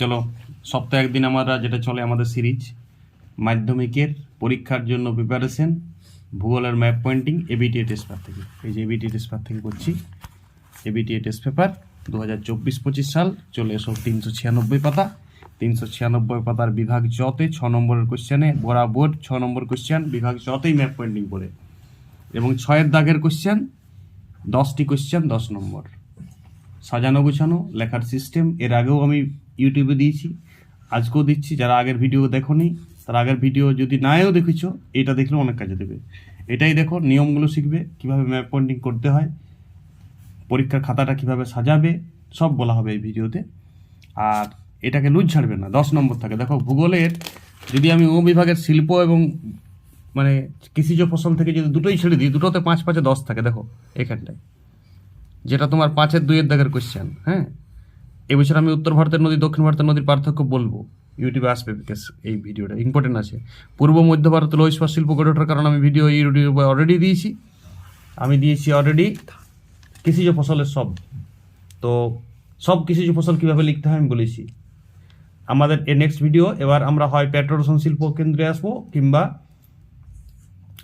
চলো, সপ্তাহে একদিন আমরা যেটা চলে আমাদের সিরিজ, মাধ্যমিকের পরীক্ষার জন্য প্রিপারেশন ভূগোলের map pointing ABT test paper থেকে। এই যে এবিটি টেস্ট পেপার থেকে করছি। এবিটি টেস্ট পেপার দু হাজার চব্বিশ পঁচিশ সাল, চলে এসো তিনশো ছিয়ানব্বই পাতা। তিনশো ছিয়ানব্বই পাতার বিভাগ জতে ছ নম্বরের কোশ্চেনে বরাবর ছ নম্বর কোশ্চেন বিভাগ জতেই ম্যাপ পয়েন্টিং করে। এবং ছয়ের দাগের কোশ্চেন দশটি কোশ্চেন দশ নম্বর। সাজানো গোছানো, লেখার সিস্টেম এর আগেও আমি ইউটিউবে দিয়েছি, আজকেও দিচ্ছি, যারা আগের ভিডিও দেখোনি, তার আগের ভিডিও যদি নাও দেখেছ, এটা দেখলেও অনেক কাজে দেবে। এটাই দেখো, নিয়মগুলো শিখবে, কীভাবে ম্যাপ পয়েন্টিং করতে হয়, পরীক্ষার খাতাটা কীভাবে সাজাবে, সব বলা হবে এই ভিডিওতে আর এটাকে লুজ ছাড়বে না, দশ নম্বর থাকে। দেখো, ভূগোলের যদি আমি ও বিভাগের শিল্প এবং মানে কৃষিজ ফসল থেকে যদি দুটোই ছেড়ে দিই, দুটোতে পাঁচ পাঁচে দশ থাকে, দেখো, এখানটায়। যেটা তোমার পাঁচের দুইয়ের দাগের কোশ্চেন হ্যাঁ? এ এবছর আমি উত্তর ভারতের নদী, দক্ষিণ ভারতের নদীর পার্থক্য বলব। ইউটিউবে আসবে এই ভিডিওটা ইম্পর্টেন্ট আছে। পূর্ব, মধ্য ভারতের লৌহ ইস্পাত শিল্প গড়ে ওঠার কারণে আমি ভিডিও ইউটিউবে অলরেডি দিয়েছি। আমি দিয়েছি অলরেডি কৃষিজ ফসলের সব। তো সব কৃষিজ ফসল কীভাবে লিখতে হয় আমি বলেছি। আমাদের এ নেক্সট ভিডিও এবার আমরা হয় পেট্রোরসন শিল্প কেন্দ্রে আসব কিংবা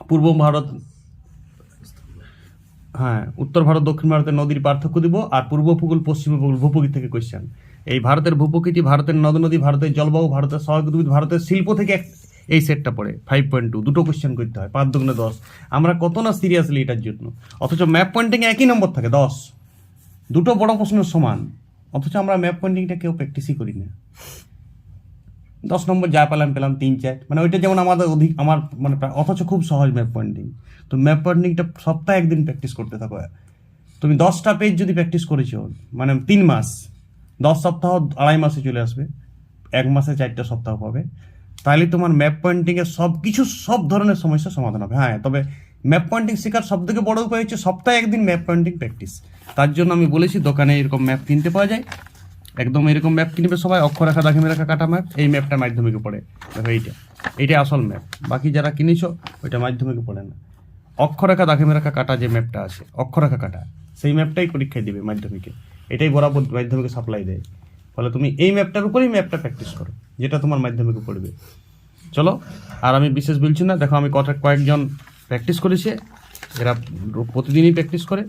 পূর্ব ভারত হ্যাঁ উত্তর ভারত, দক্ষিণ ভারতের নদীর পার্থক্য দিব আর পূর্ব উপকূল, পশ্চিম উপকূল ভূপকৃতি থেকে কোয়েশ্চেন এই ভারতের ভূপকৃতি ভারতের নদ নদী ভারতের জলবায়ু ভারতের সহায়ক উদ্ভিদ ভারতের শিল্প থেকে এক- এই সেটটা পড়ে ফাইভ পয়েন্ট টু দুটো কোয়েশ্চেন করতে হয়, পাঁচ দুগুণে দশ। আমরা কত না সিরিয়াসলি এটার জন্য? অথচ ম্যাপ পয়েন্টিং একই নম্বর থাকে, দশ। দুটো বড় প্রশ্নের সমান। অথচ আমরা ম্যাপ পয়েন্টিংটা কেউ প্র্যাকটিসই করি না। দশ নম্বর যা পেলাম পেলাম তিন চার। মানে ওইটা যেমন আমাদের অধিক আমার মানে অথচ খুব সহজ ম্যাপ পয়েন্টিং তো ম্যাপ পয়েন্টিংটা সপ্তাহে একদিন প্র্যাকটিস করতে থাকো। তুমি দশটা পেজ যদি প্র্যাকটিস করেছ মানে তিন মাস, দশ সপ্তাহ আড়াই মাসে চলে আসবে। এক মাসে চারটা সপ্তাহ পাবে। তাহলে তোমার ম্যাপ পয়েন্টিংয়ের সব কিছু সব ধরনের সমস্যার সমাধান হবে। হ্যাঁ তবে ম্যাপ পয়েন্টিং শেখার সব থেকে বড় উপায় হচ্ছে সপ্তাহে একদিন ম্যাপ পয়েন্টিং প্র্যাকটিস তার জন্য আমি বলেছি দোকানে এরকম ম্যাপ কিনতে পাওয়া যায়। একদম এরকম ম্যাপ কিনবে সবাই অক্ষরেখা দাখিমে রেখা কাটা ম্যাপ এই ম্যাপটা মাধ্যমিকে পড়ে। দেখো এইটা। এইটা আসল ম্যাপ বাকি যারা কিনেছো, ওইটা মাধ্যমিকে পড়ে না। অক্ষরেখা দাখিমে রেখা কাটা যে ম্যাপটা আছে অক্ষরেখা কাটা, সেই ম্যাপটাই পরীক্ষায় দিবে মাধ্যমিকে। এটাই বরাবর মাধ্যমিকে সাপ্লাই দেয়। ফলে তুমি এই ম্যাপটার উপরেই ম্যাপটা প্র্যাকটিস করো, যেটা তোমার মাধ্যমিকে পড়বে। চলো, আর আমি বিশেষ বলছি না, দেখো আমি কটা কয়েকজন প্র্যাকটিস করেছে, এরা প্রতিদিনই প্র্যাকটিস করে।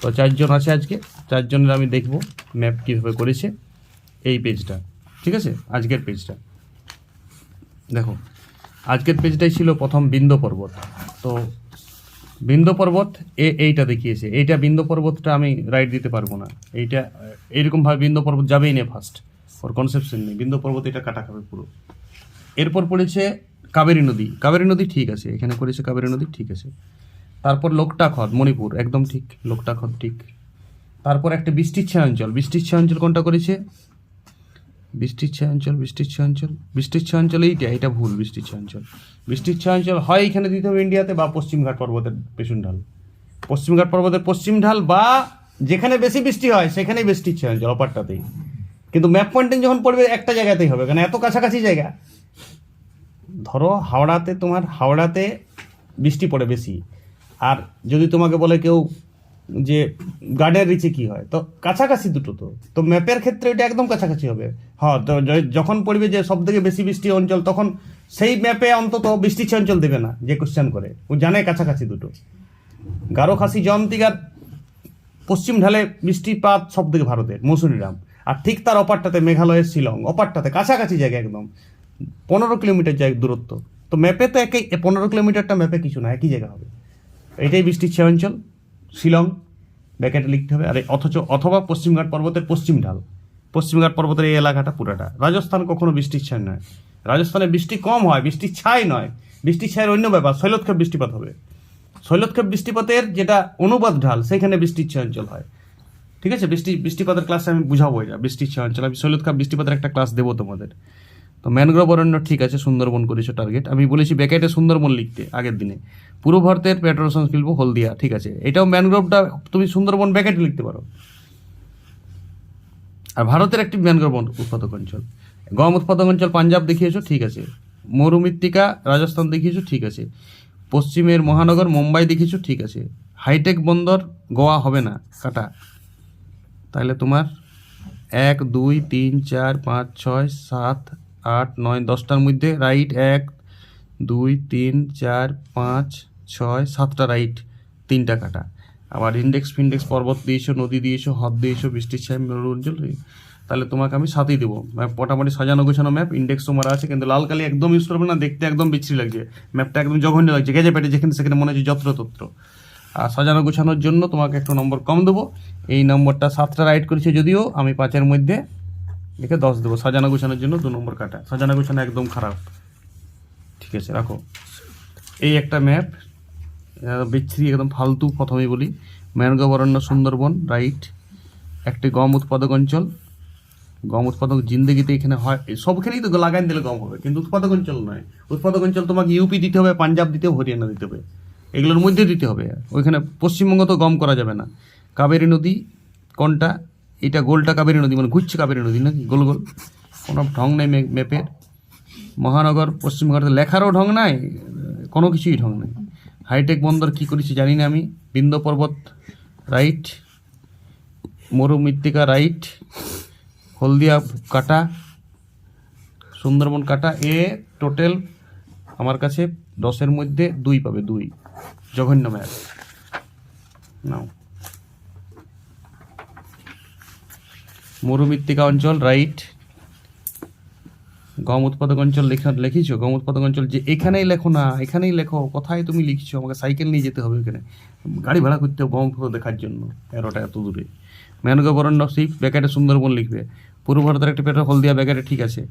তো চারজন আছে আজকে, চারজনের আমি দেখব ম্যাপ কীভাবে করেছে এই পেজটা ঠিক আছে? আজকের পেজটা দেখো, আজকের পেজটাই ছিল প্রথম বিন্দ পর্বত। তো বিন্দ পর্বত এ এইটা দেখিয়েছে। এইটা বিন্দ পর্বতটা আমি রাইট দিতে পারব না। এইটা, এইরকমভাবে বিন্দ পর্বত যাবেই না ফার্স্ট ওর কনসেপশন নেই। বিন্দ পর্বত এটা কাটা খাবে পুরো। এরপর পড়েছে কাবেরী নদী। কাবেরী নদী ঠিক আছে। এখানে করেছে কাবেরী নদী, ঠিক আছে। তারপর লোকটাক হ্রদ মণিপুর, একদম ঠিক লোকটাক হ্রদ ঠিক। তারপর একটা বৃষ্টির ছায়া অঞ্চল বৃষ্টির ছায়া অঞ্চল কোনটা করেছে? বৃষ্টির ছায়া অঞ্চল বৃষ্টির ছায়া অঞ্চল বৃষ্টির ছায়া অঞ্চল এইটা এটা ভুল বৃষ্টির অঞ্চল বৃষ্টির অঞ্চল হয় এখানে দিতে হবে ইন্ডিয়াতে বা পশ্চিমঘাট পর্বতের পেছন ঢাল? পশ্চিমঘাট পর্বতের পশ্চিম ঢাল বা যেখানে বেশি বৃষ্টি হয়, সেখানেই বৃষ্টির অঞ্চল অপারটাতেই। কিন্তু ম্যাপ পয়েন্টিং যখন পড়বে, একটা জায়গাতেই হবে, কারণ এত কাছাকাছি জায়গা। ধরো হাওড়াতে তোমার, হাওড়াতে বৃষ্টি পড়ে বেশি। আর যদি তোমাকে বলে কেউ যে গার্ডের রিচে কি হয়, তো কাছাকাছি দুটো তো। তো ম্যাপের ক্ষেত্রে এটা একদম কাছাকাছি হবে। হ্যাঁ তো যখন পড়বে যে সব থেকে বেশি বৃষ্টি অঞ্চল, তখন সেই ম্যাপে অন্তত বৃষ্টির অঞ্চল দেবে না, যে কোশ্চেন করে। ও জানে কাছাকাছি দুটো। গারো, খাসি, জয়ন্তিকার পশ্চিম ঢালে বৃষ্টিপাত সব থেকে ভারতের মৌসুমীরাম আর ঠিক তার অপারটাতে মেঘালয়ের শিলং, অপারটাতে কাছাকাছি জায়গা একদম। পনেরো কিলোমিটার জায়গা দূরত্ব। তো ম্যাপে তো একই পনেরো কিলোমিটারটা ম্যাপে কিছু না, একই জায়গা হবে। এটাই বৃষ্টির ছায়া অঞ্চল। শিলং, ব্যাকেটে লিখতে হবে। আর অথচ, অথবা পশ্চিমঘাট পর্বতের পশ্চিম ঢাল। পশ্চিমঘাট পর্বতের এই এলাকাটা পুরাটা। রাজস্থান কখনো বৃষ্টির ছায় নয়। রাজস্থানে বৃষ্টি কম হয় বৃষ্টির ছাই নয়। বৃষ্টির ছায়ের অন্য ব্যাপার, শৈলক্ষেপ বৃষ্টিপাত হবে। শৈলতক্ষেপ বৃষ্টিপাতের যেটা অনুবাদ ঢাল সেখানে বৃষ্টির ছায়া অঞ্চল হয়। ঠিক আছে? বৃষ্টি, বৃষ্টিপাতের ক্লাসে আমি বুঝাবো এটা, বৃষ্টির ছায়া অঞ্চল। আমি শৈলতক্ষেপ বৃষ্টিপাতের একটা ক্লাস দেবো তোমাদের। তো ম্যানগ্রোভ অরণ্য ঠিক আছে, সুন্দরবন করেছ টার্গেট আমি বলেছি ব্যাকেটে সুন্দরবন লিখতে আগের দিনে। পূর্ব ভারতের পেট্রোসন শিল্প হলদিয়া, ঠিক আছে। এটাও ম্যানগ্রোভটা তুমি সুন্দরবন ব্যাকেটে লিখতে পারো। আর ভারতের একটি ম্যানগ্রোভ উৎপাদক অঞ্চল। গম উৎপাদক অঞ্চল পাঞ্জাব দেখিয়েছো, ঠিক আছে। মরুমৃত্তিকা রাজস্থান দেখিয়েছো, ঠিক আছে। পশ্চিমের মহানগর মুম্বাই দেখিয়েছো, ঠিক আছে। হাইটেক বন্দর গোয়া হবে না, কাটা। তাহলে তোমার এক, দুই, তিন, চার, পাঁচ, ছয়, সাত আট, নয়, দশটার মধ্যে রাইট এক, দুই, তিন, চার, পাঁচ, ছয়, সাতটা রাইট, তিনটা কাটা। আবার ইন্ডেক্স ফিন্ডেক্স পর্বত দিয়েছ, নদী দিয়েছ, হ্রদ দিয়েছ বৃষ্টির ছায় অঞ্চল তাহলে তোমাকে আমি সাতই দেবো। ম্যাপ মোটামুটি সাজানো গোছানো ম্যাপ ইন্ডেক্স তোমার আছে, কিন্তু লাল কালি একদম ইউজ করবে না, দেখতে একদম বিচ্ছিরি লাগছে। ম্যাপটা একদম জঘন্য লাগছে, গেজে পেটে যেখানে সেখানে মনে হচ্ছে যত্রতত্র আর সাজানো গোছানোর জন্য তোমাকে একটু নম্বর কম দেবো। এই নম্বরটা সাতটা রাইট করেছে যদিও, আমি পাঁচের মধ্যে একে দশ দেবো। সাজানো গোছানোর জন্য দু নম্বর কাটা। সাজানো গোছানো একদম খারাপ। ঠিক আছে, রাখো। এই একটা ম্যাপ বিচ্ছিরি একদম ফালতু প্রথমে বলি। ম্যানগবরণ্য সুন্দরবন, রাইট। একটি গম উৎপাদক অঞ্চল। গম উৎপাদক জিন্দগিতে এখানে হয় সবখানেই তো লাগাই দিলে গম হবে, কিন্তু উৎপাদক অঞ্চল নয়। উৎপাদক অঞ্চল তোমাকে ইউপি দিতে হবে, পাঞ্জাব দিতে হবে, হরিয়ানা দিতে হবে। এগুলোর মধ্যে দিতে হবে। ওইখানে পশ্চিমবঙ্গ তো গম করা যাবে না। কাবেরী নদী, কোনটা? এটা গোলটা কাবেরী নদী মানে ঘুরছে কাবেরী নদী নাকি? গোল গোল। কোনো ঢং নেই ম্যাপের মহানগর, পশ্চিম ভারতে লেখারও ঢং নাই, কোনো কিছুই ঢং নেই। হাইটেক বন্দর কি করেছি জানি না আমি। বিন্দ পর্বত রাইট, মরুমৃত্তিকা রাইট, হলদিয়া কাটা, সুন্দরবন কাটা, এ টোটাল আমার কাছে দশের মধ্যে দুই পাবে, দুই। জঘন্য ম্যাচ। নাও। মরুমৃত্তিকা অঞ্চল রাইট গম উৎপাদক অঞ্চল লেখা লিখিছো? গম উৎপাদক অঞ্চল যে এখানেই লেখো না, এখানেই লেখো, কোথায় তুমি লিখছো? আমাকে সাইকেল নিয়ে যেতে হবে ওখানে। গাড়ি ভাড়া করতে হবে গম ফটো দেখার জন্য এরোটা এত দূরে। ম্যানগবরণ্য শিপ ব্যাকেটে সুন্দরবন লিখবে। পূর্ব ভারতের একটা পেট্রোল হলদিয়া ব্যাকেটে ঠিক আছে।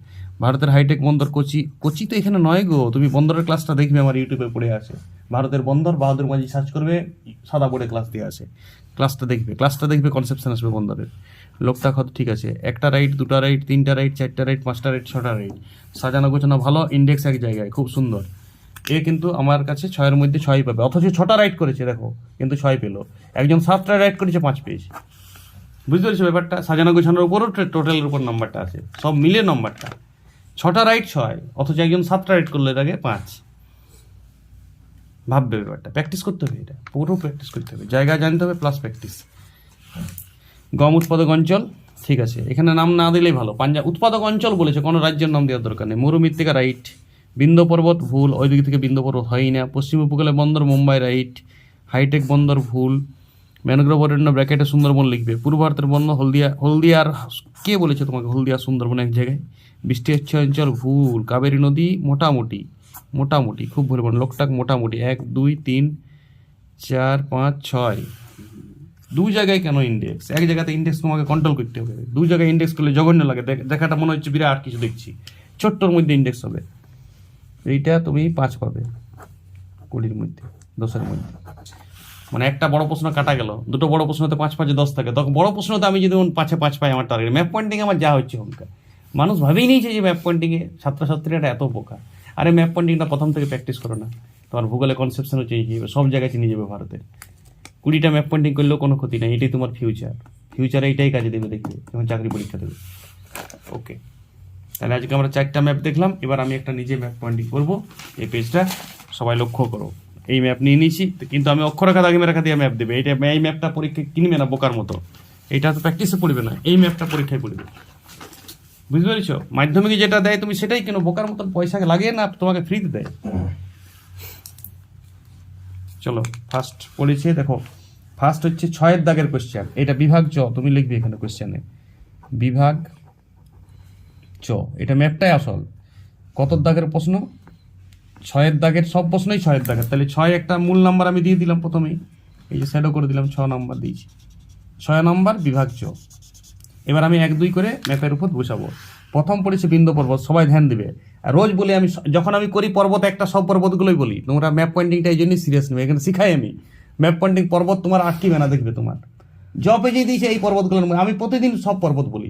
ভারতের হাইটেক বন্দর কোচি কোচি তো এখানে নয় গো, তুমি বন্দরের ক্লাসটা দেখবে আমার ইউটিউবে পড়ে আছে। ভারতের বন্দর বাহাদুর মাঝি সার্চ করবে, সাদা বোর্ডে ক্লাস দিয়ে আছে। ক্লাসটা দেখবে ক্লাসটা দেখবে কনসেপশন আসবে বন্দরের। লোকটা কত, ঠিক আছে। একটা রাইট দুটা রাইট তিনটা রাইট চারটা রাইট পাঁচটা রাইট ছটা রাইট সাজানো গোছানো ভালো ইন্ডেক্স এক জায়গায়, খুব সুন্দর। এ কিন্তু আমার কাছে ছয়ের মধ্যে ছয় পাবে। অথচ ছটা রাইট করেছে, দেখো, কিন্তু ছয় পেল। একজন সাতটা রাইট করেছে, পাঁচ পেয়েছে। বুঝতে পেরেছ ব্যাপারটা? সাজানো গোছানোর উপরও টোটালের উপর নাম্বারটা আছে। সব মিলে নাম্বারটা ছটা রাইট ছয়, অথচ একজন সাতটা রাইট করলে আগে পাঁচ। ভাববে ব্যাপারটা। প্র্যাকটিস করতে হবে এটা। পুরো প্র্যাকটিস করতে হবে। জায়গা জানতে হবে প্লাস প্র্যাকটিস গম উৎপাদক অঞ্চল, ঠিক আছে। এখানে নাম না দিলেই ভালো। পাঞ্জাব উৎপাদক অঞ্চল বলেছে, কোনো রাজ্যের নাম দেওয়ার দরকার নেই। মরুমৃত্তিকা রাইট। বিন্দ পর্বত ভুল, ওই দিক থেকে বিন্দ পর্বত হয়ই না। পশ্চিম উপকূলে বন্দর মুম্বাই রাইট। হাইটেক বন্দর ভুল। ম্যানগ্রোভ অরণ্য ব্র্যাকেটে সুন্দরবন লিখবে। পূর্ব ভারতের বন্দর হলদিয়া হলদিয়ার কে বলেছে তোমাকে হলদিয়া, সুন্দরবন এক জায়গায়? বৃষ্টি হচ্ছে অঞ্চল ভুল। কাবেরী নদী মোটামুটি মোটামুটি, খুব ভুল লোকটাক মোটামুটি। এক, দুই, তিন, চার, পাঁচ, ছয়। দু জায়গায় কেন ইন্ডেক্স এক জায়গাতে ইন্ডেক্স তোমাকে কন্ট্রোল করতে হবে। দু জায়গায় ইন্ডেক্স করলে জঘন্য লাগে। দেখ- দেখাটা মনে হচ্ছে বিরাট কিছু দেখছি। ছোট্টর মধ্যে ইন্ডেক্স হবে। এইটা তুমি পাঁচ পাবে কুড়ির মধ্যে, দশের মধ্যে। মানে একটা বড় প্রশ্ন কাটা গেল। দুটো বড় প্রশ্নতে পাঁচ পাঁচে দশ থাকে। তখন বড় প্রশ্নতে আমি যদি পাঁচে পাঁচ পাই আমার টার্গেট ম্যাপ পয়েন্টিং আমার যা হচ্ছে হোমকা। মানুষ ভাবেই নিয়েছে যে ম্যাপ পয়েন্টিংয়ে ছাত্রছাত্রীরা এত বোকা। আরে ম্যাপ পয়েন্টিংটা প্রথম থেকে প্র্যাকটিস করো না। তোমার ভূগোলে কনসেপশনও চেঞ্জ হয়ে যাবে। সব জায়গায় চিনে যাবে ভারতের। কুড়িটা ম্যাপ পয়েন্টিং করলেও কোনো ক্ষতি নেই, এটাই তোমার ফিউচার ফিউচারে এটাই কাজে দেবে দেখবে যখন চাকরি পরীক্ষা দেবে। ওকে তাহলে আজকে আমরা চারটা ম্যাপ দেখলাম, এবার আমি একটা নিজে ম্যাপ পয়েন্টিং করব, এই পেজটা সবাই লক্ষ্য করো। এই ম্যাপ নিয়ে নিয়েছি কিন্তু আমি অক্ষরেখা দাগিমে রেখা দিয়ে ম্যাপ দেবে। এটা এই ম্যাপটা পরীক্ষা কিনবে না বোকার মতো। এটা তো প্র্যাকটিসে পড়বে না, এই ম্যাপটা পরীক্ষায় পড়বে। বুঝতে পেরেছ? মাধ্যমিকে যেটা দেয় তুমি সেটাই কেন, বোকার মতন পয়সা লাগে না তোমাকে ফ্রিতে দেয়? চলো ফার্স্ট পড়েছে দেখো ফার্স্ট হচ্ছে ছয়ের দাগের কোশ্চেন এটা বিভাগ চ, তুমি লিখবে এখানে কোশ্চেনে বিভাগ চ, এটা ম্যাপটাই আসল। কত দাগের প্রশ্ন? ছয়ের দাগের সব প্রশ্নই ছয়ের দাগের। তাহলে ছয় একটা মূল নাম্বার আমি দিয়ে দিলাম প্রথমেই। এই যে স্যাডও করে দিলাম, ছ নাম্বার দিয়েছি। ছয় নাম্বার বিভাগ চ। এবার আমি এক দুই করে ম্যাপের উপর বসাবো। প্রথম পড়েছে বিন্দু পর্বত, সবাই ধ্যান দিবে। রোজ বলি আমি, যখন আমি করি পর্বত, একটা সব পর্বতগুলোই বলি। তোমরা ম্যাপ পয়েন্টিংটা এই জন্যই সিরিয়াস নেবে, এখানে শিখাই আমি। ম্যাপ পয়েন্টিং পর্বত তোমার আটকিবে না দেখবে তোমার? জ পেজে দিয়েছে এই পর্বতগুলোর মধ্যে। আমি প্রতিদিন সব পর্বত বলি।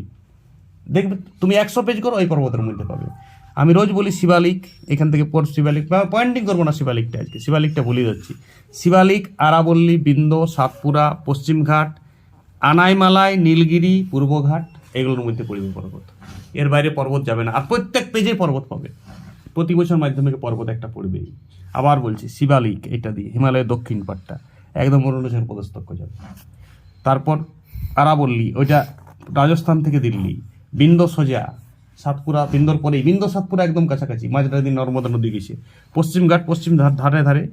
দেখবে, তুমি একশো পেজ করো ওই পর্বতের মধ্যে পাবে। আমি রোজ বলি শিবালিক, এখান থেকে পর শিবালিক। পয়েন্টিং করব না শিবালিকটা আজকে, শিবালিকটা বলে যাচ্ছি। শিবালিক, আরাবল্লী, বিন্দ, সাতপুরা, পশ্চিমঘাট, আনাইমালাই, নীলগিরি, পূর্বঘাট, এগুলোর মধ্যে পড়বে পর্বত। এর বাইরে পর্বত যাবে না। আর প্রত্যেক পেজে পর্বত পাবে প্রতি বছর মাধ্যমিকে পর্বত একটা পড়বেই। আবার বলছি, শিবালিক, এটা দিয়ে, হিমালয়ের দক্ষিণ পাটটা। একদম অরুণাচল প্রদেশ যাবে। তারপর আরাবল্লী, ওইটা রাজস্থান থেকে দিল্লি বিন্দ সোজা সাতপুরা বিন্দর পরেই বিন্দ সাতপুরা একদম কাছাকাছি, মাঝরাতে দিন নর্মদা নদী গেছে। পশ্চিমঘাট পশ্চিম ধারে ধারে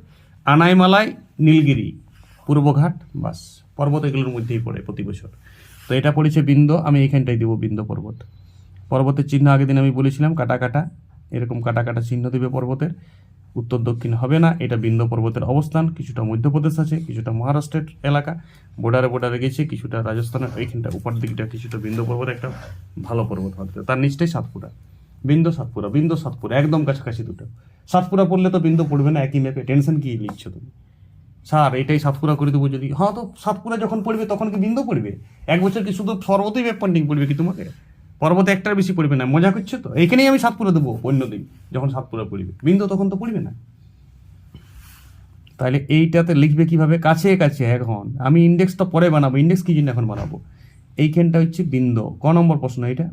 আনাইমালাই নীলগিরি পূর্বঘাট বাস। পর্বত এগুলোর মধ্যেই পড়ে প্রতি বছর। তো এটা পড়েছে বিন্দ, আমি এইখানটাই দেবো বিন্দ পর্বত। পর্বতের চিহ্ন আগের দিন আমি বলেছিলাম, কাটা কাটা। এরকম কাটা কাটা চিহ্ন দেবে পর্বতের। উত্তর, দক্ষিণ হবে না। এটা বিন্দ পর্বতের অবস্থান। কিছুটা মধ্যপ্রদেশ আছে, কিছুটা মহারাষ্ট্রের এলাকা। বর্ডারে বর্ডারে গেছে, কিছুটা রাজস্থানের ওইখানটা উপর দিকটা, কিছুটা বিন্দ পর্বত একটা ভালো পর্বত ভাবতে তার নিচটাই সাতপুরা। বিন্দ সাতপুরা বিন্দ সাতপুরা, একদম কাছাকাছি দুটো। সাতপুরা পড়লে তো বিন্দু পড়বে না, একই ম্যাপে টেনশন কি নিচ্ছ তুমি? স্যার, এটাই সাতপুরা করে দেবো যদি। হ্যাঁ তো সাতপুরা যখন পড়বে, তখন কি বিন্দু পড়বে? এক বছর কি শুধু পর্বতই ম্যাপ পয়েন্টিং পড়বে কি তোমাকে? পর্বতে একটার বেশি পড়বে না, মজা করছ তো? এখানেই আমি সাতপুরা দেবো অন্যদিন, যখন সাতপুরা পড়বে। বিন্দু তখন তো পড়বে না। তাহলে এইটাতে লিখবে কীভাবে? কাছে কাছে এখন। আমি ইন্ডেক্সটা পরে বানাবো ইন্ডেক্স কি জন্য এখন বানাবো? এইখানটা হচ্ছে বিন্দু। ক নম্বর প্রশ্ন এটা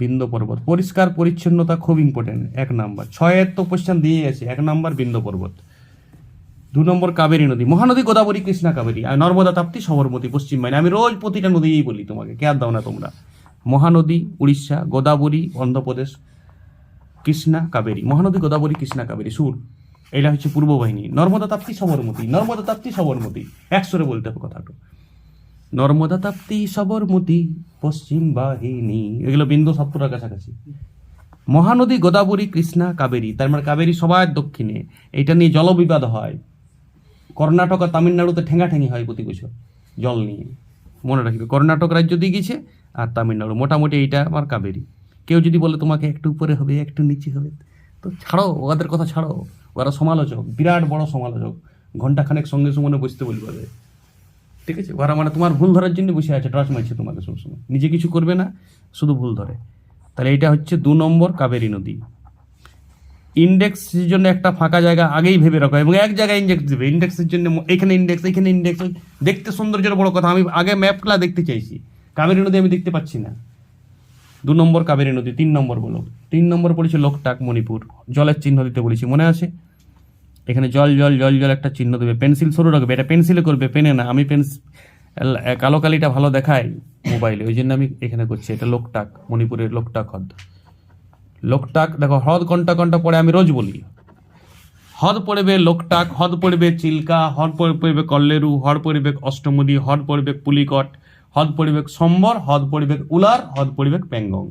বিন্দু পর্বত। পরিষ্কার পরিচ্ছন্নতা খুব ইম্পর্টেন্ট এক নাম্বার। ছয়ের তো কোশ্চেন দিয়ে আছে, এক নাম্বার বিন্দু পর্বত। দু নম্বর কাবেরী নদী। মহানদী গোদাবরী, কৃষ্ণা কাবেরী। আর নর্মদা তাপ্তি, সবরমতী, পশ্চিম বাহিনী আমি রোজ প্রতিটা নদীই বলি তোমাকে, কে আর দাও না তোমরা। মহানদী, উড়িষ্যা, গোদাবরী, অন্ধ্রপ্রদেশ, কৃষ্ণা কাবেরী। মহানদী, গোদাবরী, কৃষ্ণা কাবেরী, সুর। এটা হচ্ছে পূর্ব বাহিনী। নর্মদা তাপ্তি, সবরমতী। নর্মদা তাপ্তি, সবরমতী। একসরে বলতে হবে কথাটা। নর্মদা তাপ্তি, সবরমতী, পশ্চিম বাহিনী। এগুলো বিন্দু সাতপুরার কাছাকাছি। মহানদী, গোদাবরী, কৃষ্ণা কাবেরী। তার মানে কাবেরী সবার দক্ষিণে। এটা নিয়ে জলবিবাদ হয়। কর্ণাটক আর তামিলনাড়ুতে ঠেঙাঠেঙি হয় প্রতি বছর, জল নিয়ে। মনে রাখবে, কর্ণাটক রাজ্য দিয়ে গেছে আর তামিলনাড়ু। মোটামুটি এইটা আমার কাবেরি। কেউ যদি বলে তোমাকে একটু উপরে হবে, একটু নিচে হবে, তো ছাড়ো, ওদের কথা ছাড়ো। ওরা সমালোচক, বিরাট বড় সমালোচক। ঘন্টাখানেক সঙ্গে সমানে বসতে বলবে ওদের। ঠিক আছে? ওরা মানে তোমার ভুল ধরার জন্য বসে আছে ট্রাস মারছে তোমাকে সবসময়। নিজে কিছু করবে না, শুধু ভুল ধরে। তাহলে এটা হচ্ছে দু নম্বর কাবেরী নদী। ইন্ডেক্সের জন্য একটা ফাঁকা জায়গা আগেই ভেবে রাখো এবং এক জায়গায় ইন্ডেক্স দেবে। ইন্ডেক্সের জন্য এখানে ইন্ডেক্স এখানে ইন্ডেক্স দেখতে সৌন্দর্যের বড় কথা। আমি আগে ম্যাপগুলা দেখতে চাইছি। কাবেরী নদী আমি দেখতে পাচ্ছি না। দু নম্বর কাবেরী নদী, তিন নম্বর বলো তিন নম্বর পড়েছে লোকটাক, মণিপুর। জলের চিহ্ন দিতে বলেছি, মনে আছে? এখানে জল জল জল জল একটা চিহ্ন দেবে। পেন্সিল সরু রাখবে। এটা পেন্সিলে করবে, পেনে না। আমি পেন্স কালো কালিটা ভালো দেখায় মোবাইলে। ওই জন্য আমি এখানে করছি। এটা লোকটাক, মণিপুরের লোকটাক হ্রদ। লোকটাক, দেখো, হ্রদ কোনটা কোনটা পড়ে আমি রোজ বলি। হ্রদ পড়বে লোকটাক, হ্রদ পড়বে চিল্কা, হ্রদ পড়বে কল্লেরু, হ্রদ পড়বে অষ্টমদী, হ্রদ পড়বে পুলিকট, হ্রদ পড়বে সম্বর, হ্রদ পড়বে উলার, হ্রদ পড়বে প্যাংগং।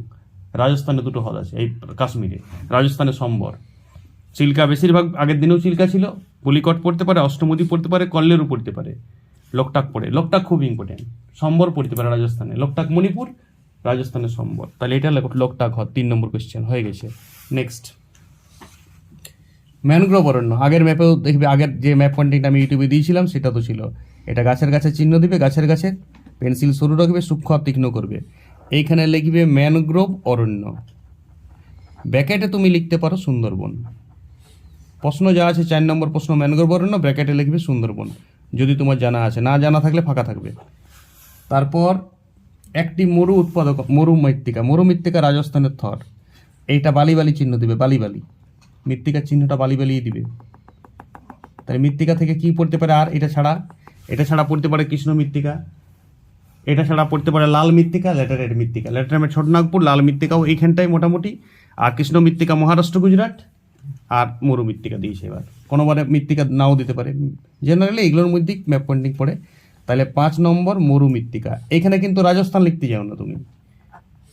রাজস্থানে দুটো হ্রদ আছে, এই কাশ্মীরে, রাজস্থানে সম্বর। চিল্কা বেশিরভাগ আগের দিনেও চিল্কা ছিল, পুলিকট পড়তে পারে, অষ্টমদী পড়তে পারে, কল্লেরু পড়তে পারে। লোকটাক পড়ে, লোকটাক খুব ইম্পর্টেন্ট সম্বর পড়তে পারে রাজস্থানে। লোকটাক মণিপুর রাজস্থানের সম্বর তাহলে এটা লোকটাক হ্রদ তিন নম্বর কোয়েশ্চেন হয়ে গেছে। নেক্সট ম্যানগ্রোভ অরণ্য, আগের ম্যাপেও দেখবে, আগের যে ম্যাপ পয়েন্টিংটা আমি ইউটিউবে দিয়েছিলাম, সেটা তো ছিল। এটা গাছের গাছে চিহ্ন দিবে, গাছের গাছে পেন্সিল সরু রাখবে, সূক্ষ্ম আর তীক্ষ্ণ করবে। এইখানে লিখবে ম্যানগ্রোভ অরণ্য। ব্যাকেটে তুমি লিখতে পারো সুন্দরবন। প্রশ্ন যা আছে, চার নম্বর প্রশ্ন ম্যানগ্রোভ অরণ্য ব্র্যাকেটে লিখবে সুন্দরবন। যদি তোমার জানা আছে, না জানা থাকলে ফাঁকা থাকবে। তারপর একটি মরু উৎপাদক, মরু মৃত্তিকা মরু মৃত্তিকা রাজস্থানের থর। এইটা বালি বালি চিহ্ন দিবে, বালি বালি। মৃত্তিকার চিহ্নটা বালি বালিয়ে দিবে। তাহলে মৃত্তিকা থেকে কি পড়তে পারে আর? এটা ছাড়া এটা ছাড়া পড়তে পারে কৃষ্ণ মৃত্তিকা। এটা ছাড়া পড়তে পারে লাল মৃত্তিকা ল্যাটারেট মৃত্তিকা। ল্যাটারেট ছোটনাগপুর, লাল মৃত্তিকাও এইখানটাই মোটামুটি। আর কৃষ্ণ মৃত্তিকা মহারাষ্ট্র, গুজরাট। আর মরু মৃত্তিকা দিয়েছে এবার। কোনোবারে মৃত্তিকা নাও দিতে পারে। জেনারেলি এগুলোর মধ্যেই ম্যাপ পয়েন্টিং পড়ে। তাহলে পাঁচ নম্বর মরু মৃত্তিকা। এখানে কিন্তু রাজস্থান লিখতে যাও না তুমি।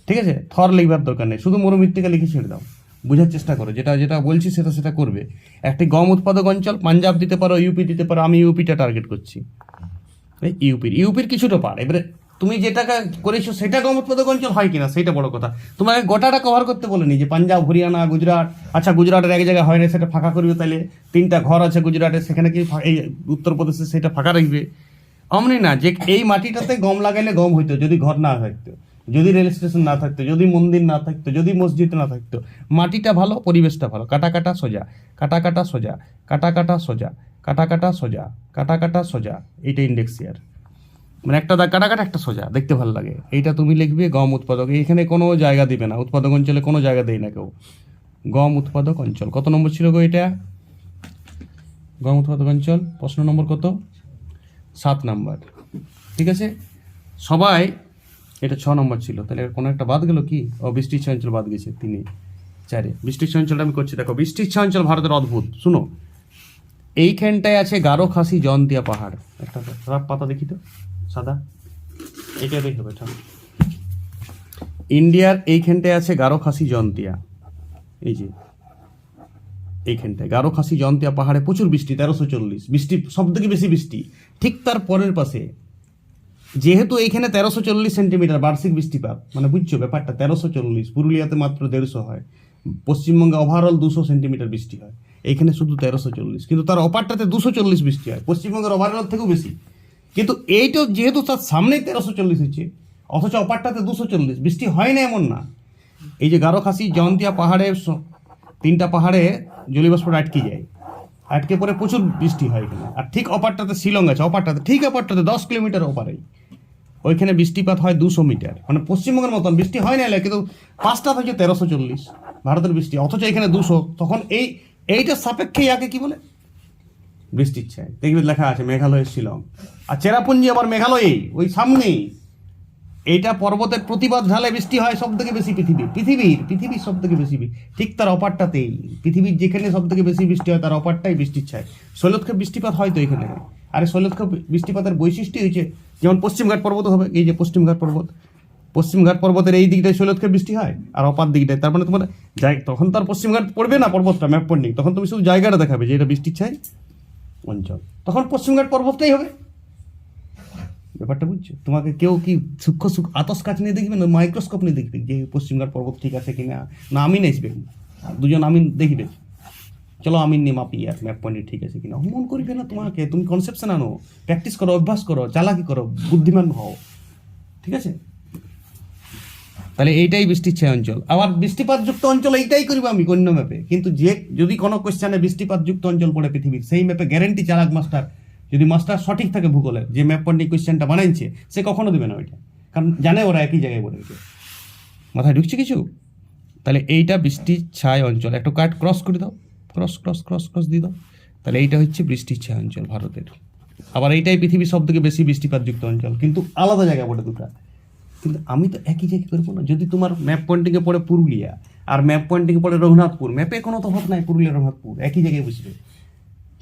ঠিক আছে? থর লিখবার দরকার নেই। শুধু মরু মৃত্তিকা লিখে ছেড়ে দাও। বোঝার চেষ্টা করো। যেটা যেটা বলছি সেটা সেটা করবে। একটি গম উৎপাদক অঞ্চল, পাঞ্জাব দিতে পারো, ইউপি দিতে পারো, আমি ইউপিটা টার্গেট করছি। ইউপির ইউপির কিছুটা পার। এবারে তুমি যেটা করেছ, সেটা গম উৎপাদক অঞ্চল হয় কিনা সেটা বড় কথা। তোমাকে গোটাটা কভার করতে বলেনি যে পাঞ্জাব, হরিয়ানা, গুজরাট। আচ্ছা গুজরাটের এক জায়গায় হয় না, সেটা ফাঁকা করবে তাহলে। তিনটা ঘর আছে গুজরাটে, সেখানে কি এই উত্তরপ্রদেশে সেটা ফাঁকা রাখবে? অমনি না, যে এই মাটিটাতে গম লাগাইলে গম হইতো, যদি ঘর না থাকতো, যদি রেল স্টেশন না থাকতো, যদি মন্দির না থাকতো, যদি মসজিদ না থাকতো, মাটিটা ভালো, পরিবেশটা ভালো, কাটা কাটা সোজা, কাটা কাটা সোজা, কাটা কাটা সোজা, কাটা কাটা সোজা, কাটা কাটা সোজা, এইটা ইন্ডেক্স ইয়ার মানে একটা দাগ কাটা কাটা একটা সোজা, দেখতে ভালো লাগে। এইটা তুমি লিখবে, গম উৎপাদক এখানে কোনো জায়গা দিবে না, উৎপাদক অঞ্চলে কোনো জায়গা দেয় না কেউ। গম উৎপাদক অঞ্চল, কত নম্বর ছিল গো এটা? গম উৎপাদক অঞ্চল, প্রশ্ন নম্বর কত? সাত নাম্বার। ঠিক আছে? সবাই, এটা ছ নম্বর ছিল, তাহলে কোনো একটা বাদ গেল কি? ও বৃষ্টির ছ অঞ্চল বাদ গেছে তিনি চারে। বৃষ্টির ছ অঞ্চলটা আমি করছি, দেখো, বৃষ্টির ছ অঞ্চল ভারতের অদ্ভুত, শুনো। এইখানটায় আছে গারো খাসি জয়ন্তিয়া পাহাড়। একটা খারাপ পাতা দেখি তো, সাদা। এটা দেখে হবে ঠিক ইন্ডিয়ার এইখানটায় আছে গারো খাসি জয়ন্তিয়া। এই যে এইখানটায় গারো খাসি জয়ন্তিয়া পাহাড়ে প্রচুর বৃষ্টি, তেরোশো চল্লিশ। বৃষ্টি, সব থেকে বেশি বৃষ্টি। ঠিক তার পরের পাশে, যেহেতু এইখানে তেরোশো চল্লিশ সেন্টিমিটার বার্ষিক বৃষ্টিপাত মানে বুঝছ ব্যাপারটা, তেরোশো চল্লিশ, পুরুলিয়াতে মাত্র দেড়শো হয়। পশ্চিমবঙ্গে ওভারঅল দুশো সেন্টিমিটার বৃষ্টি হয়। এইখানে শুধু তেরোশো চল্লিশ। কিন্তু তার অপারটাতে দুশো চল্লিশ বৃষ্টি হয়। পশ্চিমবঙ্গের ওভারঅল থেকেও বেশি। কিন্তু এইটা যেহেতু তার সামনেই তেরোশো চল্লিশ হচ্ছে, অথচ অপারটাতে দুশো চল্লিশ। বৃষ্টি হয় না এমন না। এই যে গারো খাসি জয়ন্তিয়া পাহাড়ে তিনটা পাহাড়ে জলীয়বাষ্পটা আটকে যায়। আটকে পরে প্রচুর বৃষ্টি হয় এখানে। আর ঠিক অপারটাতে শিলং আছে, অপারটাতে, ঠিক অপারটাতে দশ কিলোমিটার ওপারেই ওইখানে বৃষ্টিপাত হয় দুশো মিটার। মানে পশ্চিমবঙ্গের মতন, বৃষ্টি হয় না কিন্তু পাঁচটা থেকে তেরোশো চল্লিশ ভারতের বৃষ্টি। অথচ এখানে দুশো, তখন এই এইটার সাপেক্ষে ইয়াকে কি বলে? বৃষ্টির চাই দেখবি লেখা আছে মেঘালয়ের শিলং। আর চেরাপুঞ্জি আবার মেঘালয়েই, ওই সামনেই। এইটা পর্বতের প্রতিবাদ ঢালে বৃষ্টি হয় সব থেকে বেশি পৃথিবীর পৃথিবীর পৃথিবীর সব থেকে বেশি ঠিক তার অপারটাতেই। পৃথিবীর যেখানে সব থেকে বেশি বৃষ্টি হয় তার অপারটাই বৃষ্টির ছায়। শৈলক্ষেপ বৃষ্টিপাত হয় তো এখানে। আরে শৈলক্ষেপ বৃষ্টিপাতের বৈশিষ্ট্য হয়েছে যেমন পশ্চিমঘাট পর্বত হবে, এই যে পশ্চিমঘাট পর্বত। পশ্চিমঘাট পর্বতের এই দিকটায় শৈলক্ষেপ বৃষ্টি হয় আর অপার দিকটায়। তার মানে তোমার তখন তো আর পশ্চিমঘাট পড়বে না পর্বতটা, ম্যাপ পড়নি। তখন তুমি শুধু জায়গাটা দেখাবে যে এটা বৃষ্টির ছায় অঞ্চল। তখন পশ্চিমঘাট পর্বতটাই হবে। ব্যাপারটা বুঝছ? তোমাকে কেউ কি সূক্ষ্ম সূক্ষ্ম আতস কাজ নিয়ে দেখবে না? মাইক্রোস্কোপ নিয়ে দেখবে যে পশ্চিমঘাট পর্বত ঠিক আছে কিনা? না না আসবে। দুজন আমিন দেখবে। চলো আমিন নিয়ে মাপি আর ম্যাপ পয়েন্ট ঠিক আছে কিনা। মন করবে না তোমাকে? তুমি কনসেপশন আনো। প্র্যাকটিস করো, অভ্যাস করো, চালাকি করো, বুদ্ধিমান হও। ঠিক আছে? তাহলে এইটাই বৃষ্টির ছায় অঞ্চল। আবার বৃষ্টিপাতযুক্ত অঞ্চল এইটাই করব আমি অন্য ম্যাপে কিন্তু যে, যদি কোনো কোশ্চেনে বৃষ্টিপাতযুক্ত অঞ্চল পড়ে পৃথিবীর, সেই ম্যাপে গ্যারেন্টি চালাক মাস্টার যদি মাস্টার সঠিক থাকে ভূগোলে, যে ম্যাপ পয়েন্টে কোশ্চেনটা বানাইছে, সে কখনো দেবে না ওইটা। কারণ জানে ওরা একই জায়গায় বলে ওইটা। মাথায় ঢুকছে কিছু? তাহলে এইটা বৃষ্টির ছায় অঞ্চল। একটু কাট ক্রস করে দাও। ক্রস ক্রস ক্রস ক্রস দিয়ে দাও। তাহলে এইটা হচ্ছে বৃষ্টির ছায় অঞ্চল ভারতের। আবার এইটাই পৃথিবীর সব থেকে বেশি বৃষ্টিপাতযুক্ত অঞ্চল। কিন্তু আলাদা জায়গা পড়ে দুটা। কিন্তু আমি তো একই জায়গায় করব না। যদি তোমার ম্যাপ পয়েন্টিংয়ে পড়ে পুরুলিয়া, আর ম্যাপ পয়েন্টিংয়ে পড়ে রঘুনাথপুর ম্যাপে কোনো তফাৎ নাই পুরুলিয়া রঘুনাথপুর। একই জায়গায় বসবে।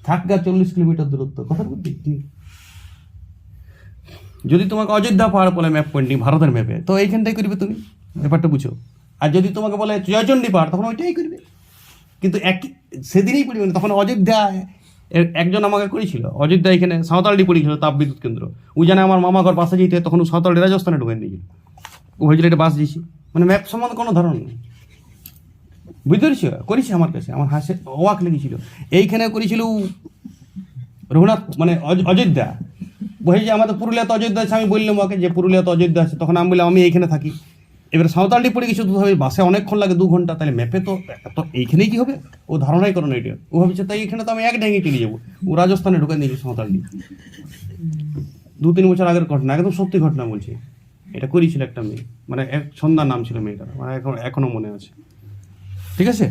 থাকগা চল্লিশ কিলোমিটার দূরত্ব, কথা বলছি যদি তোমাকে অযোধ্যা পাহাড় বলে ম্যাপ পয়েন্টিং ভারতের ম্যাপে তো এইখানটাই করবে তুমি? ব্যাপারটা বুঝো। আর যদি তোমাকে বলে জয়চণ্ডী পাহাড়, তখন ওইটাই করবে। কিন্তু এক সেদিনই না, তখন অযোধ্যা একজন আমাকে করেছিল। অযোধ্যা এখানে সাঁওতালডি পড়েছিল, তাপ বিদ্যুৎ কেন্দ্র। ও জানে আমার মামা ঘর পাশে যেতে, তখন সাঁওতালডি রাজস্থানে ঢুকে নিয়েছিল ও হয়েছিল এটা বাস দিয়েছি মানে ম্যাপ সম্বন্ধে কোনো ধারণা নেই। বুঝতে পেরেছি? করেছি আমার কাছে, আমার হাসে অবাক লেগেছিল। এইখানে করেছিল রঘুনাথ মানে অয- অযোধ্যা। বলছে যে, আমাদের পুরুলিয়াতে অযোধ্যা আছে। আমি বললাম ওকে যে, পুরুলিয়াতে অযোধ্যা আছে। তখন আমি বললাম, আমি এইখানে থাকি। এবার সাঁওতালটি পড়ে গেছে দুধ হবে বাসে অনেকক্ষণ লাগে, দু ঘণ্টা। তাহলে ম্যাপে তো এত এইখানেই কি হবে? ও ধারণাই করো না এটা। ও ভাবছে, তাই এখানে তো আমি এক ড্যাঙে চলে যাব। ও রাজস্থানে ঢুকে নিয়েছে সাঁওতালটি। দু তিন বছর আগের ঘটনা, একদম সত্যি ঘটনা বলছি। এটা করেছিল একটা মেয়ে মানে এক সন্ধ্যার নাম ছিল মেয়েটার মানে এখন, এখনও মনে আছে। ঠিক আছে?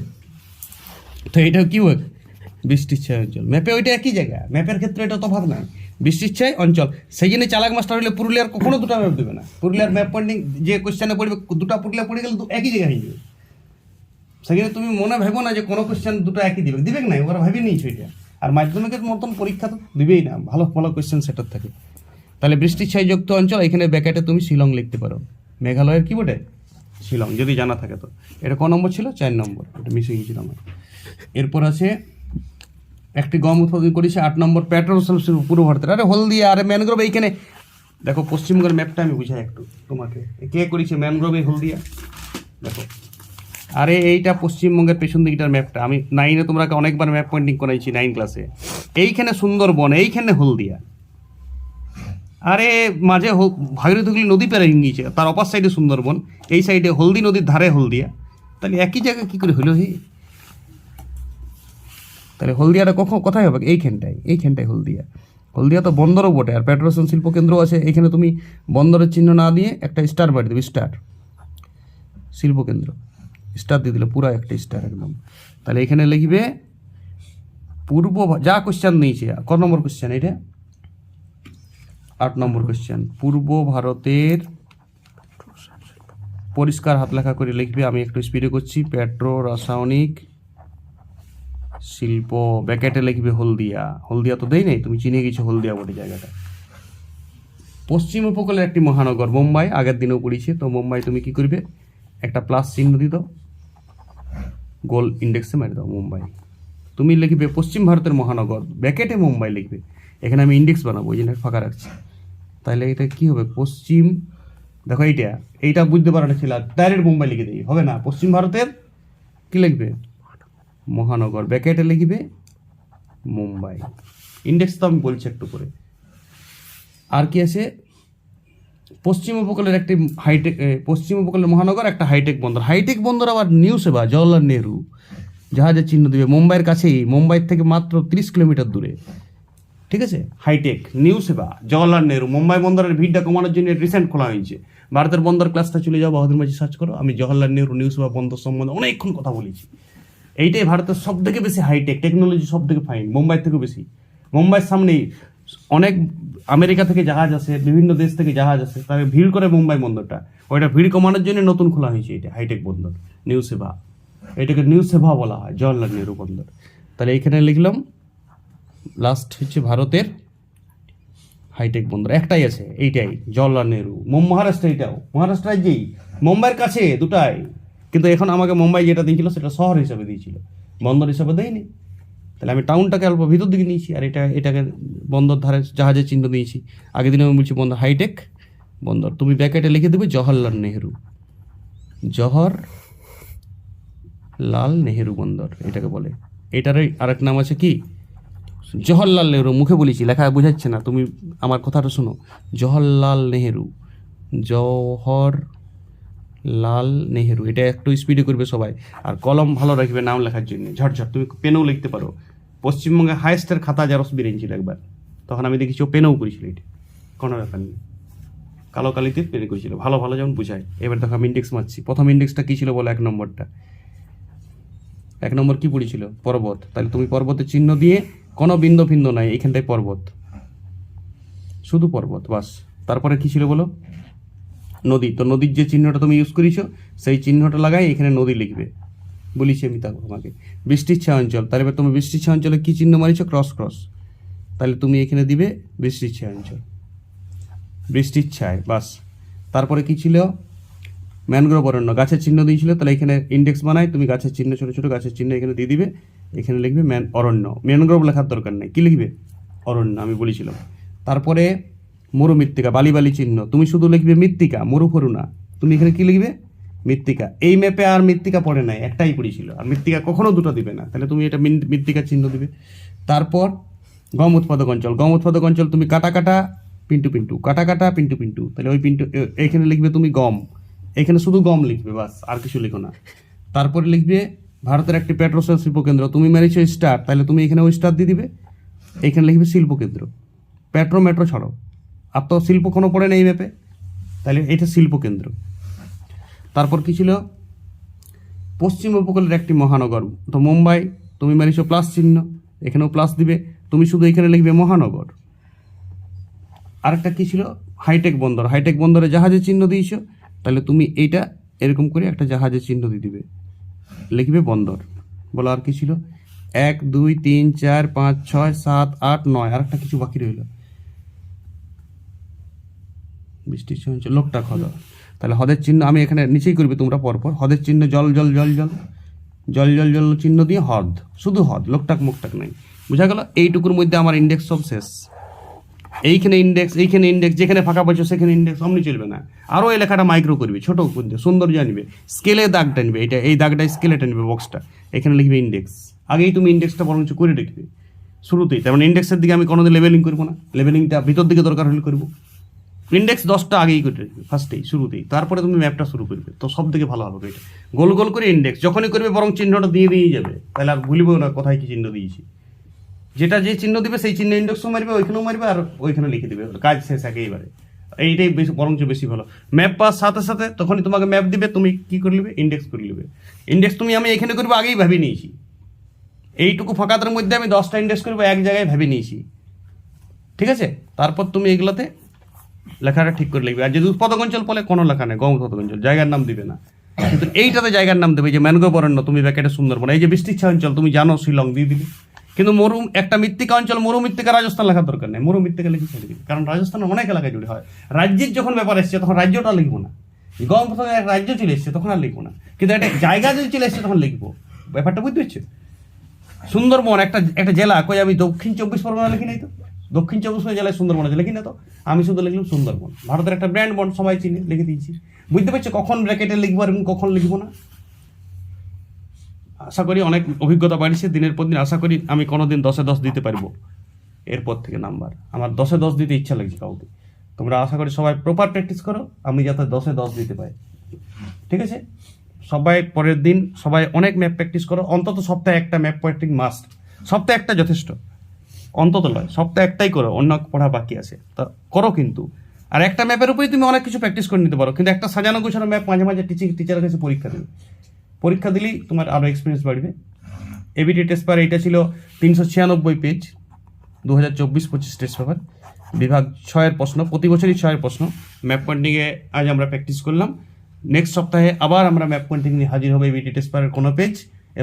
তো এটা কি হয় বৃষ্টির ছায় অঞ্চল। ম্যাপে ওইটা একই জায়গা। ম্যাপের ক্ষেত্রে এটা তফাৎ নাই বৃষ্টির ছায় অঞ্চল। সেই জন্য চালাক মাস্টার হলে পুরুলিয়ার কখনো দুটো ম্যাপ দেবে না। পুরুলিয়ার ম্যাপ পয়েন্টিং যে কোশ্চেনে পড়বে, দুটো পুরুলিয়া পড়ে গেলে একই জায়গায় হয়ে যাবে। সেখানে তুমি মনে ভেবো না যে কোনো কোশ্চেন দুটো একই দিবে। দিবে না ওরা ভেবে নিয়েছো এটা। আর মাধ্যমিকের মতন পরীক্ষা তো দিবেই না। ভালো ভালো কোশ্চেন সেটার থাকে। তাহলে বৃষ্টির ছায়যুক্ত অঞ্চল, এখানে ব্যাকেটে তুমি শিলং লিখতে পারো। মেঘালয়ের কি বটে? শিলং, যদি জানা থাকে তো। এটা ক নম্বর ছিল? চার নম্বর। এটা মিশে গিয়েছিল আমার। এরপর আছে, একটি গম উৎপাদন করেছে আট নম্বর পেট্রোল শিল্প পূর্ব ভারতের। আরে হলদিয়া, আরে ম্যানগ্রোভ, এইখানে। দেখো, পশ্চিমবঙ্গের ম্যাপটা আমি বুঝাই একটু তোমাকে। কে করেছে? ম্যানগ্রোভ এই হলদিয়া। দেখো। আরে এইটা পশ্চিমবঙ্গের পেছন দিকটার ম্যাপটা আমি নাইনে তোমরা অনেকবার ম্যাপ পয়েন্টিং করাইছি নাইন ক্লাসে এইখানে সুন্দরবন, এইখানে হলদিয়া। আরে মাঝে ভাগীরথী হুগলি নদী পেরে গিয়েছে, তার অপার সাইডে সুন্দরবন, এই সাইডে হলদি নদীর ধারে হলদিয়া। তাহলে একই জায়গায় কী করে হলো হে? তাহলে হলদিয়াটা কখন কোথায় হবে? এইখানটায় এইখানটায় হলদিয়া। হলদিয়া তো বন্দরও বটে, আর পেট্রোশন শিল্প কেন্দ্র আছে। এখানে তুমি বন্দরের চিহ্ন না দিয়ে একটা স্টার বাড়ি দেবে স্টার শিল্পকেন্দ্র স্টার দিয়ে দিলে পুরো একটা স্টার একদম। তাহলে এখানে লিখবে, পূর্ব যা কোশ্চেন দিয়েছে, ক নম্বর কোশ্চেন এটা আট নম্বর কোশ্চেন পূর্ব ভারতের পরিষ্কার হাত লেখা করে লিখবে, আমি একটু স্পিডে করছি, পেট্রো রাসায়নিক শিল্প ব্যাকেটে লিখবে হলদিয়া। হলদিয়া তো দেই নাই, তুমি চিনে গেছো হলদিয়া বটে জায়গাটা। পশ্চিম উপকূলের একটি মহানগর, মুম্বাই, আগের দিনেও পড়িছে, তো মুম্বাই তুমি কি করবে? একটা প্লাস চিহ্ন দিত গোল ইন্ডেক্সে মেরে দাও, মুম্বাই। তুমি লিখবে পশ্চিম ভারতের মহানগর, ব্যাকেটে মুম্বাই লিখবে। এখানে আমি ইন্ডেক্স বানাবো ওই জন্য ফাঁকা রাখছি। তাহলে এটা কি হবে? পশ্চিম, দেখো এইটা এইটা বুঝতে পারাটা ছিল ডাইরেক্ট মুম্বাই লিখে দিই, হবে না? পশ্চিম ভারতের কি লিখবে? মহানগর ব্যাকেটে লিখবে মুম্বাই। ইন্ডেক্স তো আমি বলছি একটু করে আর কি আছে? পশ্চিম উপকূলের একটি হাইটেক পশ্চিম উপকূলের মহানগর, একটা হাইটেক বন্দর। হাইটেক বন্দর আবার নিউ সেবা জওয়াহরলাল নেহরু। জাহাজের চিহ্ন দিবে মুম্বাইয়ের কাছেই, মুম্বাই থেকে মাত্র তিরিশ কিলোমিটার দূরে। ঠিক আছে? হাইটেক নিউ সেবা জওয়াহরলাল নেহরু মুম্বাই বন্দরের ভিড়টা কমানোর জন্য রিসেন্ট খোলা হয়েছে। ভারতের বন্দর ক্লাসটা চলে যাও বাহাদুর মাঝি সার্চ করো। আমি জওয়াহরলাল নেহরু নিউ সেবা বন্দর সম্বন্ধে অনেকক্ষণ কথা বলেছি। এইটাই ভারতের সব থেকে বেশি হাইটেক টেকনোলজি সব থেকে ফাইন মুম্বাই থেকে বেশি। মুম্বাইয়ের সামনেই অনেক আমেরিকা থেকে জাহাজ আসে, বিভিন্ন দেশ থেকে জাহাজ আসে তাকে ভিড় করে মুম্বাই বন্দরটা। ওইটা ভিড় কমানোর জন্য নতুন খোলা হয়েছে এটা হাইটেক বন্দর নিউ সেবা এটাকে নিউ সেবা বলা হয় জওয়াহরলাল নেহরু বন্দর। তাহলে এইখানে লিখলাম লাস্ট হচ্ছে ভারতের হাইটেক বন্দর। একটাই আছে, এইটাই জওয়াহরলাল নেহরু। মহারাষ্ট্র এইটাও। মহারাষ্ট্র রাজ্যেই। মুম্বাইয়ের কাছে, দুটাই। কিন্তু এখন আমাকে মুম্বাই যেটা দিয়েছিল, সেটা শহর হিসাবে দিয়েছিল। বন্দর হিসাবে দেয়নি। তাহলে আমি টাউনটাকে অল্প ভিতর দিকে নিয়েছি, আর এটা এটাকে বন্দর ধারে জাহাজের চিহ্ন দিয়েছি। আগের দিনে আমি বলছি বন্দর হাইটেক বন্দর। তুমি ব্যাকেটে লিখে দেবে জওহরলাল নেহরু। জহর লাল নেহেরু বন্দর, এটাকে বলে। এটার আরেক নাম আছে কি? জওহরলাল নেহরু, মুখে বলেছি, লেখা বোঝাচ্ছে না, তুমি আমার কথাটা শোনো। জওহরলাল নেহেরু জওহর লাল নেহেরু, এটা একটু স্পিডে করবে সবাই। আর কলম ভালো রাখবে নাম লেখার জন্য। ঝটঝট, তুমি পেনেও লিখতে পারো। পশ্চিমবঙ্গে হাইস্টের খাতা জেরক্স বেরিয়েছিল একবার। তখন আমি দেখেছি ও পেনেও করেছিল এটা। কোনো ব্যাপার নেই। কালো কালিতে পেনে করেছিল। ভালো ভালো যেমন বুঝায়। এবার দেখো আমি ইন্ডেক্স মারছি। প্রথম ইন্ডেক্সটা কী ছিল বলো? এক নম্বরটা। এক নম্বর কি পড়েছিল? পর্বত। তাহলে তুমি পর্বতের চিহ্ন দিয়ে কোনো বিন্দু ফিন্দ নাই, এখানটায় পর্বত। শুধু পর্বত, বাস। তারপরে কি ছিল বলো? নদী। তো নদীর যে চিহ্নটা তুমি ইউজ করেছ, সেই চিহ্নটা লাগাই এখানে নদী লিখবে। বলিছি তোমাকে। বৃষ্টির ছায়া অঞ্চল। তাহলে তুমি বৃষ্টির ছায়া অঞ্চলে কী চিহ্ন মারিছো? Cross cross. তাহলে তুমি এখানে দিবে বৃষ্টির ছায়া অঞ্চল। বৃষ্টির ছায় বাস। তারপরে কি ছিল? ম্যানগ্রোভ অরণ্য। গাছের চিহ্ন দিয়েছিল, তাহলে এখানে ইন্ডেক্স বানায়, তুমি গাছের চিহ্ন, ছোট ছোট গাছের চিহ্ন এখানে দিয়ে দিবে। এখানে লিখবে ম্যান অরণ্য। ম্যানগ্রোভ লেখার দরকার নেই। কী লিখবে? অরণ্য, আমি বলেছিলাম। তারপরে মরু মৃত্তিকা, বালি বালি চিহ্ন। তুমি শুধু লিখবে মৃত্তিকা মরুফরু না। তুমি এখানে কী লিখবে? মৃত্তিকা। এই ম্যাপে আর মৃত্তিকা পড়ে নাই, একটাই পড়েছিল আর মৃত্তিকা কখনো দুটো দিবে না। তাহলে তুমি এটা মৃত্তিকা চিহ্ন দিবে। তারপর গম উৎপাদক অঞ্চল। গম উৎপাদক অঞ্চল, তুমি কাটা কাটা, পিন্টু পিন্টু। কাটা কাটা, পিন্টু পিন্টু। তাহলে ওই পিন্টু এখানে লিখবে তুমি গম। এখানে শুধু গম লিখবে, বাস। আর কিছু লিখো না। তারপরে লিখবে ভারতের একটি পেট্রোসেল শিল্পকেন্দ্র। তুমি মেরেছো স্টার তাহলে তুমি এখানে ওই স্টার দিয়ে দিবে? এখানে লিখবে শিল্পকেন্দ্র। পেট্রো মেট্রো ছাড়ো। আর তো শিল্প কোনো পড়ে নেই ম্যাপে তাহলে এটা শিল্পকেন্দ্র। তারপর কি ছিল? পশ্চিম উপকূলের একটি মহানগর। তো মুম্বাই, তুমি মারিছো প্লাস চিহ্ন। এখানেও প্লাস দিবে। তুমি শুধু এখানে লিখবে মহানগর। আরেকটা কী ছিল? হাইটেক বন্দর। হাইটেক বন্দরে জাহাজের চিহ্ন দিয়েছ। তাহলে তুমি এইটা এরকম করে একটা জাহাজের চিহ্ন দিয়ে দিবে। লিখবে বন্দর। বলো আর কি ছিল? এক দুই তিন চার পাঁচ ছয় সাত আট নয়। আর একটা কিছু বাকি রইল। বৃষ্টির হচ্ছে লোকটা হদ তাহলে হদের চিহ্ন আমি এখানে নিচেই করবে তোমরা পরপর। হদের চিহ্ন জল জল জল জল। জল জল জল চিহ্ন দিয়ে হদ। শুধু হদ লোকটাক মুখটাক নাই। বুঝা গেল? এইটুকুর মধ্যে আমার ইন্ডেক্স সব শেষ। এইখানে ইন্ডেক্স এইখানে ইন্ডেক্স যেখানে ফাঁকা পাচ্ছ সেখানে ইন্ডেক্স অমনি চলবে না। আরও এই লেখাটা মাইক্রো করবে, ছোট করবে সুন্দর জানবে স্কেলে দাগ টানবে এটা, এই দাগটা স্কেলে টানবে বক্সটা এখানে লিখবে ইন্ডেক্স আগেই তুমি ইন্ডেক্সটা বরঞ্চ করে রাখবে শুরুতেই। তার মানে ইন্ডেক্সের দিকে আমি কোনোদিন লেভেলিং করব না। লেভেলিংটা ভিতর দিকে দরকার হলে করব। ইন্ডেক্স দশটা আগেই করে রাখবে ফার্স্টেই শুরুতেই। তারপরে তুমি ম্যাপটা শুরু করবে, তো সব থেকে ভালো হবে এটা। গোল গোল করে ইন্ডেক্স যখনই করবে বরং চিহ্নটা দিয়ে দিয়েই যাবে। তাহলে আর ভুলবো না কোথায় কি চিহ্ন দিয়েছি। যেটা যে চিহ্ন দিবে, সেই চিহ্ন ইন্ডেক্সও মারবে, ওইখানেও মারবে আর ওইখানে লিখে দিবে। কাজ শেষ একেবারে। এইটাই বেশি, বরঞ্চ বেশি ভালো। ম্যাপ পাওয়ার সাথে সাথে তখনই তোমাকে ম্যাপ দিবে, তুমি কি করে নেবে? ইন্ডেক্স করে নেবে। ইন্ডেক্স তুমি আমি এখানে করব, আগেই ভাবি নিয়েছি। এইটুকু ফাঁকাতার মধ্যে আমি দশটা ইন্ডেক্স করব, এক জায়গায় ভেবে নিয়েছি। ঠিক আছে? তারপর তুমি এগুলোতে লেখাটা ঠিক করে লিখবে। আর যদি উৎপাদক অঞ্চল বলে কোনো লেখা নেই গম উৎপাদক অঞ্চল, জায়গার নাম দিবে না। কিন্তু এইটাতে জায়গার নাম দেবে যে ম্যানগ্রোভ অরণ্য, তুমি ব্যাকেটে সুন্দরবন এই যে বৃষ্টিচ্ছা অঞ্চল, তুমি জানো শিলং, দিয়ে দিবে কিন্তু মরু একটা মৃত্তিকা অঞ্চল মরু মৃত্তিকা রাজস্থান লেখার দরকার নেই। মরু মৃত্তিকা লিখে ছেড়ে কারণ রাজস্থানের অনেক এলাকায় জুড়ে হয়। রাজ্যের যখন ব্যাপার এসছে, তখন রাজ্যটা লিখব না। গম প্রথমে এক রাজ্য চলে এসছে, তখন আর লিখব না। কিন্তু একটা জায়গা যদি চলে এসছে, তখন লিখব। ব্যাপারটা বুঝতে পারছ? সুন্দরবন, একটা একটা জেলা, কই আমি দক্ষিণ চব্বিশ পরগনা লিখি নাই তো? দক্ষিণ চব্বিশ পরগনা জেলায় সুন্দরবন আছে, লিখি না তো? আমি শুধু লিখলাম সুন্দরবন। ভারতের একটা ব্র্যান্ড বন্ড সবাই চিনি, লিখে দিয়েছি। বুঝতে পারছ কখন ব্র্যাকেটে লিখব আর কখন লিখব না? আশা করি অনেক অভিজ্ঞতা বাড়িছে, দিনের পর দিন আশা করি আমি কোনোদিন দশে দশ দিতে পারব। এরপর থেকে নাম্বার। আমার দশে দশ দিতে ইচ্ছা লাগছে কাউকে। তোমরা আশা করি সবাই প্রপার প্র্যাকটিস করো, আমি যাতে দশে দশ দিতে পারি। ঠিক আছে? সবাই পরের দিন সবাই অনেক ম্যাপ প্র্যাকটিস করো। অন্তত সপ্তাহে একটা ম্যাপ প্র্যাকটিস মাস্ট সপ্তাহে একটা যথেষ্ট। অন্তত নয়, সপ্তাহে একটাই করো, অন্য পড়া বাকি আছে। তা করো কিন্তু। আর একটা ম্যাপের উপরেই তুমি অনেক কিছু প্র্যাকটিস করে নিতে পারো। কিন্তু একটা সাজানো গোছানো ম্যাপ মাঝে মাঝে টিচিং টিচারের কাছে পরীক্ষা দেবে পরীক্ষা দিলেই তোমার আরও এক্সপিরিয়েন্স বাড়বে। এবিটি টেস্ট পেপার এইটা ছিল তিনশো ছিয়ানব্বই পেজ দু হাজার চব্বিশ পঁচিশ টেস্ট পেপার বিভাগ ছয়ের প্রশ্ন, প্রতি বছরই ছয়ের প্রশ্ন। ম্যাপ পয়েন্টিংয়ে আজ আমরা প্র্যাকটিস করলাম। নেক্সট সপ্তাহে আবার আমরা ম্যাপ পয়েন্টিং নিয়ে হাজির হবে এবিটি টেস্ট পেপারের কোনো পেজ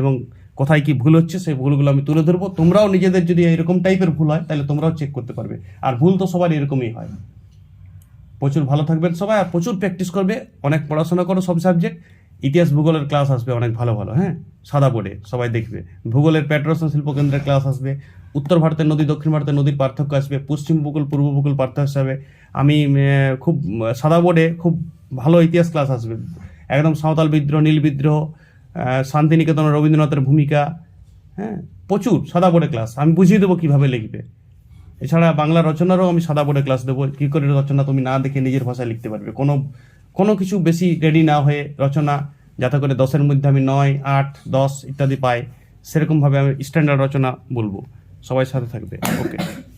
এবং কোথায় কি ভুল হচ্ছে, সেই ভুলগুলো আমি তুলে ধরবো। তোমরাও নিজেদের যদি এরকম টাইপের ভুল হয়, তাহলে তোমরাও চেক করতে পারবে। আর ভুল তো সবার এরকমই হয়। প্রচুর ভালো থাকবেন সবাই, আর প্রচুর প্র্যাকটিস করবে। অনেক পড়াশোনা করো সব সাবজেক্ট ইতিহাস ভূগোলের ক্লাস আসবে, অনেক ভালো ভালো হ্যাঁ? সাদা বোর্ডে, সবাই দেখবে। ভূগোলের প্যাট্রোসন শিল্প কেন্দ্রের ক্লাস আসবে, উত্তর ভারতের নদী, দক্ষিণ ভারতের নদীর পার্থক্য আসবে, পশ্চিম ভূগোল, পূর্ব ভূগোল পার্থক্য আসবে আমি খুব, সাদা বোর্ডে খুব ভালো ইতিহাস ক্লাস আসবে। একদম সাঁওতাল বিদ্রোহ, নীল বিদ্রোহ শান্তিনিকেতন রবীন্দ্রনাথের ভূমিকা হ্যাঁ? প্রচুর সাদা বোর্ডে ক্লাস আমি বুঝিয়ে দেবো কীভাবে লিখবে। এছাড়া বাংলা রচনারও আমি সাদা বোর্ডে ক্লাস দেবো, কী করে রচনা তুমি না দেখে নিজের ভাষায় লিখতে পারবে, কোনো কোনো কিছু বেশি রেডি না হয়ে রচনা, যাতে করে দশের মধ্যে আমি নয়, আট, দশ ইত্যাদি পাই, সেরকমভাবে আমি স্ট্যান্ডার্ড রচনা বলব। সবাই সাথে থাকবে। ওকে